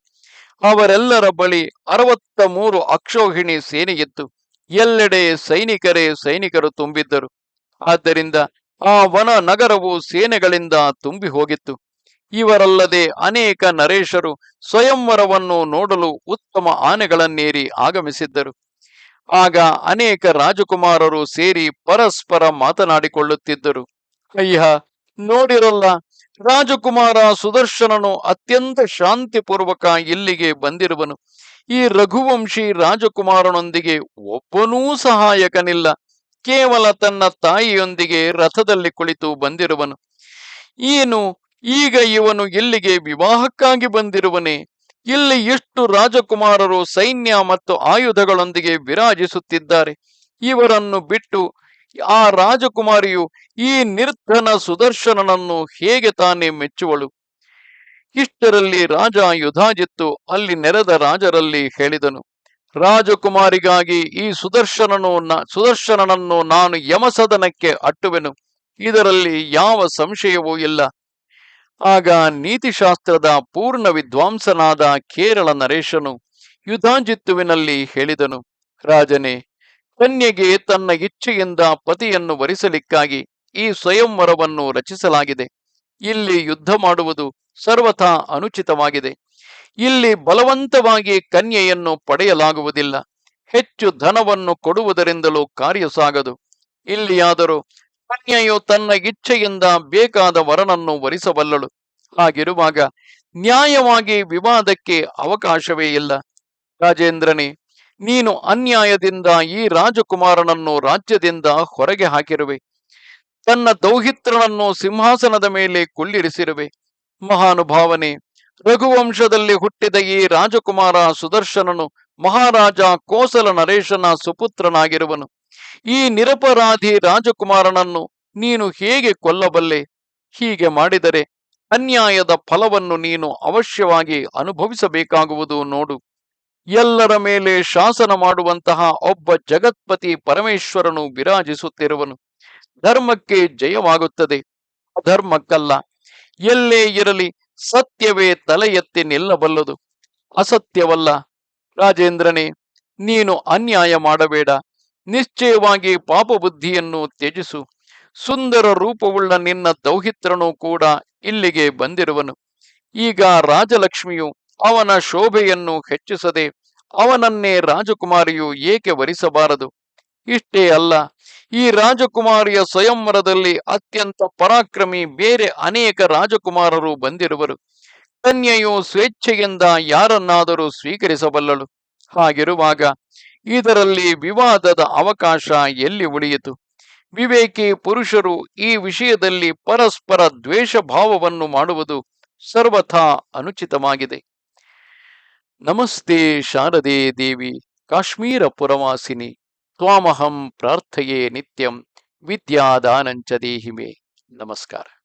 ಅವರೆಲ್ಲರ ಬಳಿ ಅರವತ್ತ ಮೂರು ಅಕ್ಷೋಹಿಣಿ ಸೇನೆಯಿತ್ತು. ಎಲ್ಲೆಡೆ ಸೈನಿಕರೇ ಸೈನಿಕರು ತುಂಬಿದ್ದರು. ಆದ್ದರಿಂದ ಆ ವನ ನಗರವು ಸೇನೆಗಳಿಂದ ತುಂಬಿ ಹೋಗಿತ್ತು ಇವರಲ್ಲದೆ ಅನೇಕ ನರೇಶರು ಸ್ವಯಂವರವನ್ನು ನೋಡಲು ಉತ್ತಮ ಆನೆಗಳನ್ನೇರಿ ಆಗಮಿಸಿದ್ದರು. ಆಗ ಅನೇಕ ರಾಜಕುಮಾರರು ಸೇರಿ ಪರಸ್ಪರ ಮಾತನಾಡಿಕೊಳ್ಳುತ್ತಿದ್ದರು. ಅಯ್ಯ, ನೋಡಿರಲ್ಲ, ರಾಜಕುಮಾರ ಸುದರ್ಶನನು ಅತ್ಯಂತ ಶಾಂತಿಪೂರ್ವಕ ಇಲ್ಲಿಗೆ ಬಂದಿರುವನು. ಈ ರಘುವಂಶಿ ರಾಜಕುಮಾರನೊಂದಿಗೆ ಒಬ್ಬನೂ ಸಹಾಯಕನಿಲ್ಲ. ಕೇವಲ ತನ್ನ ತಾಯಿಯೊಂದಿಗೆ ರಥದಲ್ಲಿ ಕುಳಿತು ಬಂದಿರುವನು. ಏನು, ಈಗ ಇವನು ಇಲ್ಲಿಗೆ ವಿವಾಹಕ್ಕಾಗಿ ಬಂದಿರುವನೇ? ಇಲ್ಲಿ ಎಷ್ಟು ರಾಜಕುಮಾರರು ಸೈನ್ಯ ಮತ್ತು ಆಯುಧಗಳೊಂದಿಗೆ ವಿರಾಜಿಸುತ್ತಿದ್ದಾರೆ. ಇವರನ್ನು ಬಿಟ್ಟು ಆ ರಾಜಕುಮಾರಿಯು ಈ ನಿರ್ಧನ ಸುದರ್ಶನನನ್ನು ಹೇಗೆ ತಾನೇ ಮೆಚ್ಚುವಳು? ಇಷ್ಟರಲ್ಲಿ ರಾಜ ಯುಧಾಜಿತ್ತು ಅಲ್ಲಿ ನೆರೆದ ರಾಜರಲ್ಲಿ ಹೇಳಿದನು, ರಾಜಕುಮಾರಿಗಾಗಿ ಈ ಸುದರ್ಶನನು ಸುದರ್ಶನನನ್ನು ನಾನು ಯಮಸದನಕ್ಕೆ ಅಟ್ಟುವೆನು. ಇದರಲ್ಲಿ ಯಾವ ಸಂಶಯವೂ ಇಲ್ಲ. ಆಗ ನೀತಿಶಾಸ್ತ್ರದ ಪೂರ್ಣ ವಿದ್ವಾಂಸನಾದ ಕೇರಳ ನರೇಶನು ಯುಧಾಜಿತ್ತುವಿನಲ್ಲಿ ಹೇಳಿದನು, ರಾಜನೇ, ಕನ್ಯೆಗೆ ತನ್ನ ಇಚ್ಛೆಯಿಂದ ಪತಿಯನ್ನು ವರಿಸಲಿಕ್ಕಾಗಿ ಈ ಸ್ವಯಂವರವನ್ನು ರಚಿಸಲಾಗಿದೆ. ಇಲ್ಲಿ ಯುದ್ಧ ಮಾಡುವುದು ಸರ್ವಥಾ ಅನುಚಿತವಾಗಿದೆ. ಇಲ್ಲಿ ಬಲವಂತವಾಗಿ ಕನ್ಯೆಯನ್ನು ಪಡೆಯಲಾಗುವುದಿಲ್ಲ. ಹೆಚ್ಚು ಧನವನ್ನು ಕೊಡುವುದರಿಂದಲೂ ಕಾರ್ಯ ಸಾಗದು ಇಲ್ಲಿಯಾದರೂ ಕನ್ಯೆಯು ತನ್ನ ಇಚ್ಛೆಯಿಂದ ಬೇಕಾದ ವರನನ್ನು ವರಿಸಬಲ್ಲಳು. ಹಾಗಿರುವಾಗ ನ್ಯಾಯವಾಗಿ ವಿವಾದಕ್ಕೆ ಅವಕಾಶವೇ ಇಲ್ಲ. ರಾಜೇಂದ್ರನೇ, ನೀನು ಅನ್ಯಾಯದಿಂದ ಈ ರಾಜಕುಮಾರನನ್ನು ರಾಜ್ಯದಿಂದ ಹೊರಗೆ ಹಾಕಿರುವೆ. ತನ್ನ ದೌಹಿತ್ರನನ್ನು ಸಿಂಹಾಸನದ ಮೇಲೆ ಕುಳ್ಳಿರಿಸಿರುವೆ ಮಹಾನುಭಾವನೆ, ರಘುವಂಶದಲ್ಲಿ ಹುಟ್ಟಿದ ಈ ರಾಜಕುಮಾರ ಸುದರ್ಶನನು ಮಹಾರಾಜ ಕೋಸಲ ನರೇಶನ ಸುಪುತ್ರನಾಗಿರುವನು. ಈ ನಿರಪರಾಧಿ ರಾಜಕುಮಾರನನ್ನು ನೀನು ಹೇಗೆ ಕೊಲ್ಲಬಲ್ಲೆ? ಹೀಗೆ ಮಾಡಿದರೆ ಅನ್ಯಾಯದ ಫಲವನ್ನು ನೀನು ಅವಶ್ಯವಾಗಿ ಅನುಭವಿಸಬೇಕಾಗುವುದು ನೋಡು. ಎಲ್ಲರ ಮೇಲೆ ಶಾಸನ ಮಾಡುವಂತಹ ಒಬ್ಬ ಜಗತ್ಪತಿ ಪರಮೇಶ್ವರನು ವಿರಾಜಿಸುತ್ತಿರುವನು. ಧರ್ಮಕ್ಕೆ ಜಯವಾಗುತ್ತದೆ. ಅಧರ್ಮಕ್ಕಲ್ಲ. ಎಲ್ಲೇ ಇರಲಿ ಸತ್ಯವೇ ತಲೆ ಎತ್ತಿ ನಿಲ್ಲಬಲ್ಲದು. ಅಸತ್ಯವಲ್ಲ. ರಾಜೇಂದ್ರನೇ, ನೀನು ಅನ್ಯಾಯ ಮಾಡಬೇಡ. ನಿಶ್ಚಯವಾಗಿ ಪಾಪಬುದ್ಧಿಯನ್ನು ತ್ಯಜಿಸು. ಸುಂದರ ರೂಪವುಳ್ಳ ನಿನ್ನ ದೌಹಿತ್ರನು ಕೂಡ ಇಲ್ಲಿಗೆ ಬಂದಿರುವನು. ಈಗ ರಾಜಲಕ್ಷ್ಮಿಯು ಅವನ ಶೋಭೆಯನ್ನು ಹೆಚ್ಚಿಸದೆ ಅವನನ್ನೇ ರಾಜಕುಮಾರಿಯು ಏಕೆ ವರಿಸಬಾರದು? ಇಷ್ಟೇ ಅಲ್ಲ, ಈ ರಾಜಕುಮಾರಿಯ ಸ್ವಯಂವರದಲ್ಲಿ ಅತ್ಯಂತ ಪರಾಕ್ರಮಿ ಬೇರೆ ಅನೇಕ ರಾಜಕುಮಾರರು ಬಂದಿರುವರು. ಕನ್ಯೆಯು ಸ್ವೇಚ್ಛೆಯಿಂದ ಯಾರನ್ನಾದರೂ ಸ್ವೀಕರಿಸಬಲ್ಲಳು. ಹಾಗಿರುವಾಗ ಇದರಲ್ಲಿ ವಿವಾದದ ಅವಕಾಶ ಎಲ್ಲಿ ಉಳಿಯಿತು? ವಿವೇಕಿ ಪುರುಷರು ಈ ವಿಷಯದಲ್ಲಿ ಪರಸ್ಪರ ದ್ವೇಷ ಭಾವವನ್ನು ಮಾಡುವುದು ಸರ್ವಥಾ ಅನುಚಿತವಾಗಿದೆ. ನಮಸ್ತೆ ಶಾರದೆ ದೇವಿ, ಕಾಶ್ಮೀರ ಪುರವಾಸಿನಿ, ತ್ವಾಮಹಂ ಪ್ರಾರ್ಥೆಯೇ ನಿತ್ಯಂ, ವಿದ್ಯಾದಾನಂಚ ದೇಹಿಮೆ. ನಮಸ್ಕಾರ.